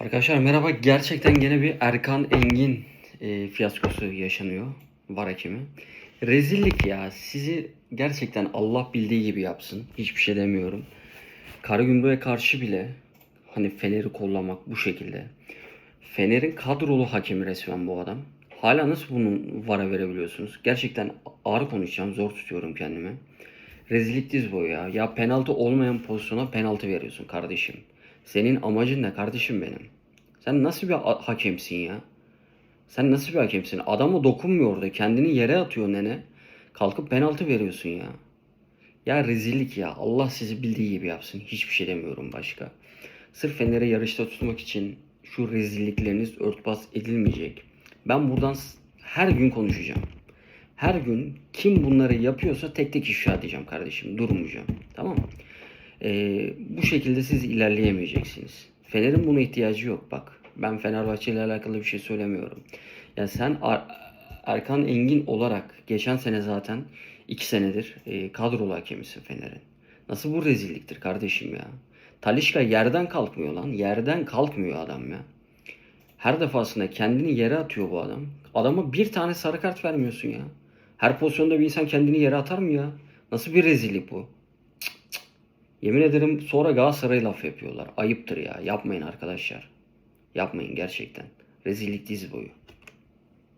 Arkadaşlar merhaba. Gerçekten gene bir Erkan Engin e, fiyaskosu yaşanıyor. Var hakemi. Rezillik ya. Sizi gerçekten Allah bildiği gibi yapsın. Hiçbir şey demiyorum. Karagümrük'e karşı bile hani Fener'i kollamak bu şekilde. Fener'in kadrolu hakemi resmen bu adam. Hala nasıl bunun vara verebiliyorsunuz? Gerçekten ağır konuşacağım. Zor tutuyorum kendimi. Rezillik diz boyu ya. Ya penaltı olmayan pozisyona penaltı veriyorsun kardeşim. Senin amacın ne kardeşim benim? Sen nasıl bir ha- hakemsin ya? Sen nasıl bir hakemsin? Adama dokunmuyor orada. Kendini yere atıyor nene. Kalkıp penaltı veriyorsun ya. Ya rezillik ya. Allah sizi bildiği gibi yapsın. Hiçbir şey demiyorum başka. Sırf Fener'e yarışta tutmak için şu rezillikleriniz örtbas edilmeyecek. Ben buradan her gün konuşacağım. Her gün kim bunları yapıyorsa tek tek ifşa edeceğim kardeşim. Durmayacağım. Tamam mı? Ee, bu şekilde siz ilerleyemeyeceksiniz. Fener'in buna ihtiyacı yok bak. Ben Fenerbahçe ile alakalı bir şey söylemiyorum. Ya sen Ar- Erkan Engin olarak geçen sene zaten iki senedir e, kadrolu hakemisin Fener'in. Nasıl bu rezilliktir kardeşim ya? Talişka yerden kalkmıyor lan. Yerden kalkmıyor adam ya. Her defasında kendini yere atıyor bu adam. Adama bir tane sarı kart vermiyorsun ya. Her pozisyonda bir insan kendini yere atar mı ya? Nasıl bir rezillik bu? Yemin ederim sonra Galatasaray'a laf yapıyorlar. Ayıptır ya. Yapmayın arkadaşlar. Yapmayın gerçekten. Rezillik dizi boyu.